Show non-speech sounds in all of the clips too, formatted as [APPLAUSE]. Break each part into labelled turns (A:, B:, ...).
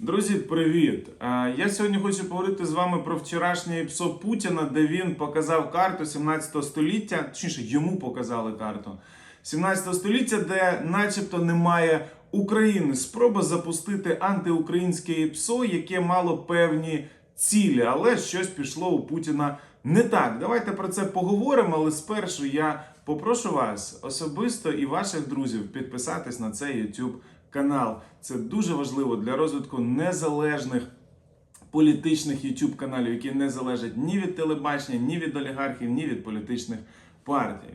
A: Друзі, привіт! Е, Я сьогодні хочу поговорити з вами про вчорашнє ПСО Путіна, де він показав карту 17 століття, точніше, йому показали карту 17 століття, де начебто немає України. Спроба запустити антиукраїнське ПСО, яке мало певні цілі, але щось пішло у Путіна не так. Давайте про це поговоримо, але спершу я попрошу вас особисто і ваших друзів підписатись на цей YouTube канал. Це дуже важливо для розвитку незалежних політичних YouTube каналів, які не залежать ні від телебачення, ні від олігархів, ні від політичних партій.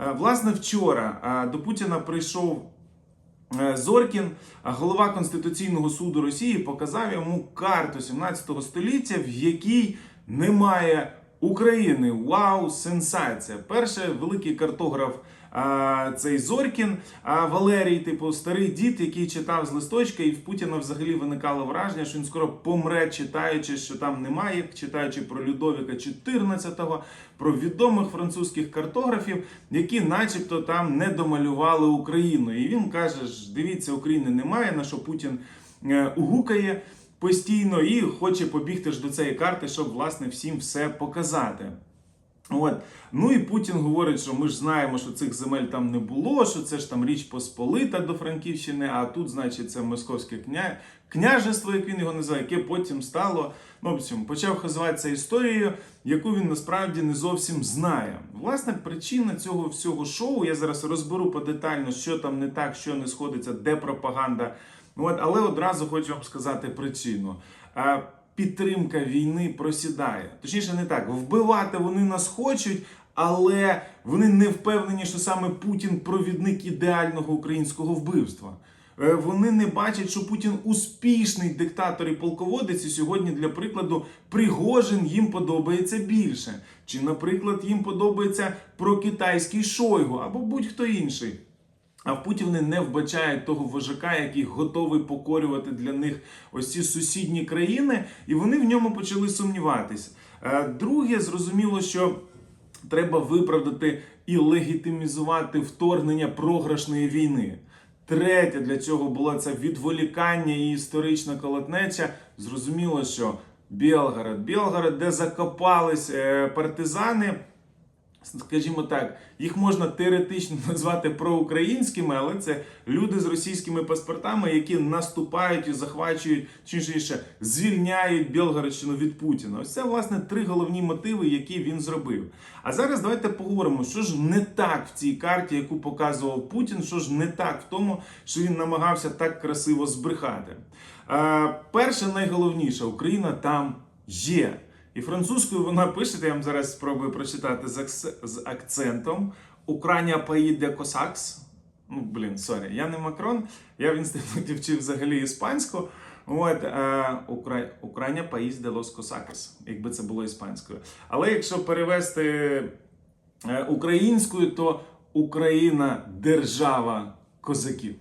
A: Е, Власне, вчора е, до Путіна прийшов е, Зоркін, голова Конституційного суду Росії, показав йому карту 17 століття, в якій немає України. Вау, сенсація! Перший великий картограф. Цей Зоркін, Валерій, типу, старий дід, який читав з листочка, і в Путіна взагалі виникало враження, що він скоро помре, читаючи, що там немає, читаючи про Людовіка 14-го, про відомих французьких картографів, які, начебто, там не домалювали Україну. І він каже: дивіться, України немає, на що Путін е, угукає постійно і хоче побігти ж до цієї карти, щоб власне всім все показати. От. Ну і Путін говорить, що ми ж знаємо, що цих земель там не було, що це ж там річ Посполита до Франківщини, а тут, значить, це московське кня... княжество, як він його називає, яке потім стало. Ну, в общем, почав хазуватися історією, яку він насправді не зовсім знає. Власне, причина цього всього шоу, я зараз розберу подетально, що там не так, що не сходиться, де пропаганда. От, але одразу хочу вам сказати причину. Підтримка війни просідає. Точніше, не так. Вбивати вони нас хочуть, але вони не впевнені, що саме Путін провідник ідеального українського вбивства. Е, Вони не бачать, що Путін успішний диктатор і полководець. І сьогодні, для прикладу, Пригожин їм подобається більше. Чи, наприклад, їм подобається прокитайський Шойгу або будь-хто інший. А в Путі не вбачають того вожака, який готовий покорювати для них ось ці сусідні країни, і вони в ньому почали сумніватись. Е, Друге, зрозуміло, що треба виправдати і легітимізувати вторгнення програшної війни. Третє для цього було це відволікання і історична колотнеча. Зрозуміло, що Білгород, Білгород, де закопались е, партизани. Скажімо так, їх можна теоретично [LAUGHS] назвати проукраїнськими, але це люди з російськими паспортами, які наступають і захвачують, чи ще звільняють Білгородщину від Путіна. Ось це власне три головні мотиви, які він зробив. А зараз давайте поговоримо, що ж не так в цій карті, яку показував Путін, що ж не так в тому, що він намагався так красиво збрехати. Е, перше, найголовніше, Україна там є. І французькою вона пише, я вам зараз спробую прочитати з, акс- з акцентом. Україна поїде косакс. Ну, блін, сорі, я не Макрон, я в інституті вчив взагалі іспанську. От, е, Укра... Україна поїзде лос косакас, якби це було іспанською. Але якщо перевести е, українською, то Україна держава козаків.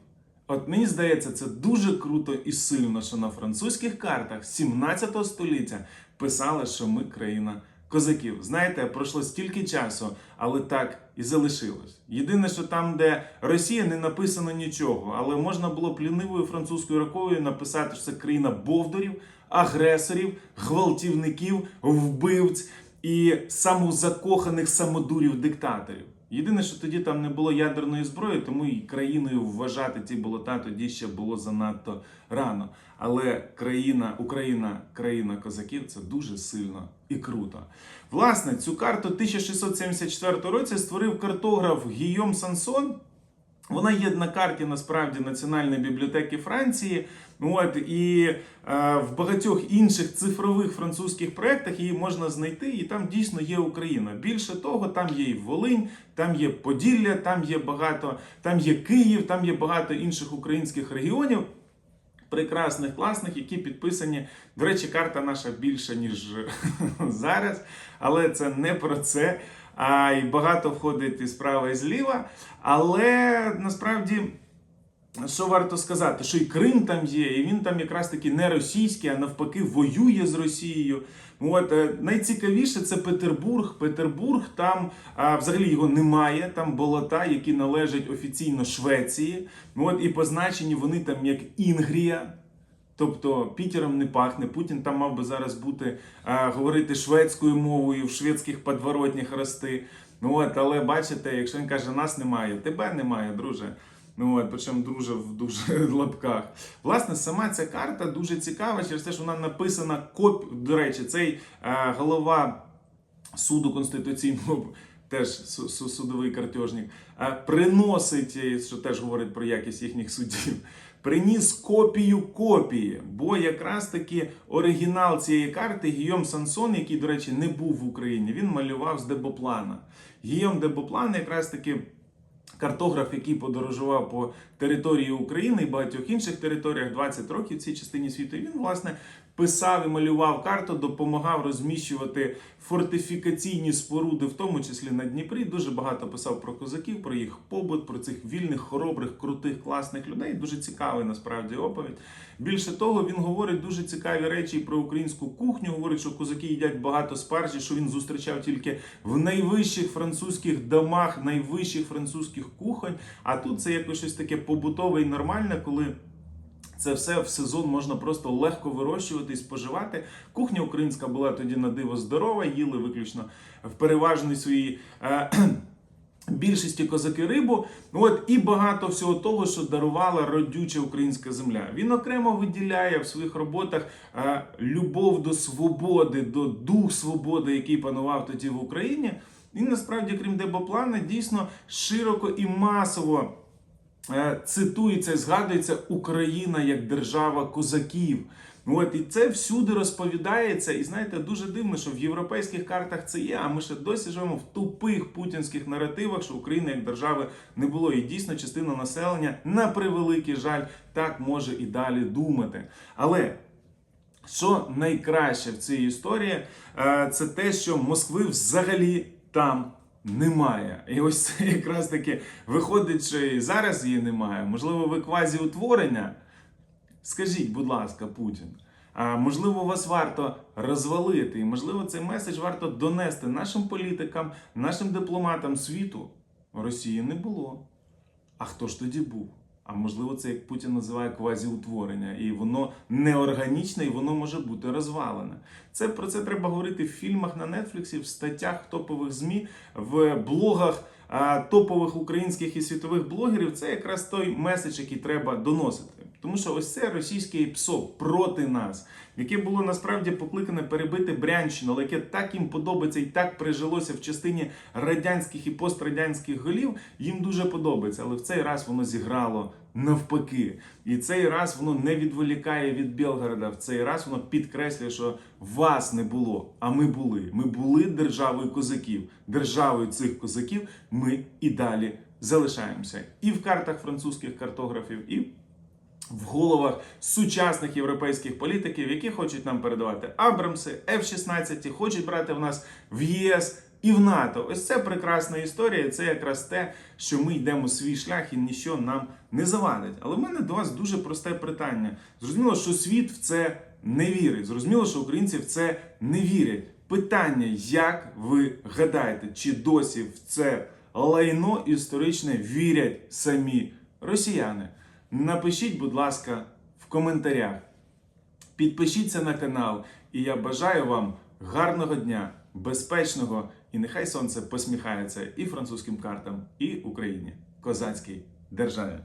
A: От мені здається, це дуже круто і сильно, що на французьких картах 17 століття писали, що ми країна козаків. Знаєте, пройшло стільки часу, але так і залишилось. Єдине, що там, де Росія, не написано нічого, але можна було б лінивою французькою рукою написати, що це країна бовдурів, агресорів, гвалтівників, вбивць і самозакоханих самодурів диктаторів. Єдине, що тоді там не було ядерної зброї, тому і країною вважати ті болота тоді ще було занадто рано. Але країна, Україна, країна козаків це дуже сильно і круто. Власне, цю карту 1674 році створив картограф Гійом Сансон. Вона є на карті насправді Національної бібліотеки Франції. От і е, в багатьох інших цифрових французьких проєктах її можна знайти, і там дійсно є Україна. Більше того, там є і Волинь, там є Поділля, там є багато, там є Київ, там є багато інших українських регіонів. Прекрасних, класних, які підписані. До речі, карта наша більша, ніж [LAUGHS] зараз, але це не про це. А й багато входить і справа, і зліва. Але насправді, що варто сказати, що і Крим там є, і він там якраз таки не російський, а навпаки, воює з Росією. От е, найцікавіше це Петербург. Петербург там а, взагалі його немає. Там болота, які належать офіційно Швеції. От і позначені вони там як Інгрія. Тобто Пітером не пахне. Путін там мав би зараз бути е, говорити шведською мовою, в шведських подворотнях рости. Ну от, але бачите, якщо він каже, нас немає, тебе немає, друже. Ну от, причому друже в дуже [LAUGHS] лапках. Власне, сама ця карта дуже цікава через те, що вона написана коп... До речі, цей е, голова суду конституційного. [LAUGHS] Теж су- су- судовий картежник, приносить, що теж говорить про якість їхніх судів, приніс копію копії. Бо якраз таки оригінал цієї карти Гійом Сансон, який, до речі, не був в Україні, він малював з Дебоплана. Гійом Дебоплан якраз таки картограф, який подорожував по території України і багатьох інших територіях 20 років в цій частині світу. Він, власне, писав і малював карту, допомагав розміщувати фортифікаційні споруди, в тому числі на Дніпрі. Дуже багато писав про козаків, про їх побут, про цих вільних, хоробрих, крутих, класних людей. Дуже цікавий насправді оповідь. Більше того, він говорить дуже цікаві речі про українську кухню. Говорить, що козаки їдять багато спаржі, що він зустрічав тільки в найвищих французьких домах, найвищих французьких кухонь. А тут це якось щось таке побутове і нормальне, коли. Це все в сезон можна просто легко вирощувати і споживати. Кухня українська була тоді на диво здорова, їли виключно в переважній своїй е, більшості козаки рибу. От і багато всього того, що дарувала родюча українська земля. Він окремо виділяє в своїх роботах е, любов до свободи, до дух свободи, який панував тоді в Україні. Він насправді, крім Дебоплана, дійсно широко і масово. Е, цитується, згадується Україна як держава козаків. От і це всюди розповідається, і знаєте, дуже дивно, що в європейських картах це є. А ми ще досі живемо в тупих путінських наративах, що України як держави не було. І дійсно частина населення на превеликий жаль так може і далі думати. Але що найкраще в цій історії, е, це те, що Москви взагалі там немає. І ось це якраз таки виходить, що і зараз її немає. Можливо, ви квазіутворення? Скажіть, будь ласка, Путін. А можливо, вас варто розвалити, і можливо, цей меседж варто донести нашим політикам, нашим дипломатам світу. Росії не було. А хто ж тоді був? А можливо, це як Путін називає квазіутворення, і воно неорганічне, і воно може бути розвалене. Це про це треба говорити в фільмах на Нетфліксі, в статтях топових змі, в блогах топових українських і світових блогерів. Це якраз той меседж, який треба доносити. Тому що ось це російське ПСО проти нас, яке було насправді покликане перебити Брянщину, але яке так їм подобається і так прижилося в частині радянських і пострадянських голів, їм дуже подобається. Але в цей раз воно зіграло навпаки. І цей раз воно не відволікає від Білгорода. В цей раз воно підкреслює, що вас не було, а ми були. Ми були державою козаків. Державою цих козаків ми і далі залишаємося. І в картах французьких картографів, і в головах сучасних європейських політиків, які хочуть нам передавати Абрамси, F-16, хочуть брати в нас в ЄС і в НАТО. Ось це прекрасна історія. Це якраз те, що ми йдемо свій шлях і нічого нам не завадить. Але в мене до вас дуже просте питання. Зрозуміло, що світ в це не вірить. Зрозуміло, що українці в це не вірять. Питання, як ви гадаєте, чи досі в це лайно історичне вірять самі росіяни? Напишіть, будь ласка, в коментарях. Підпишіться на канал, і я бажаю вам гарного дня, безпечного і нехай сонце посміхається і французьким картам, і Україні, козацькій державі.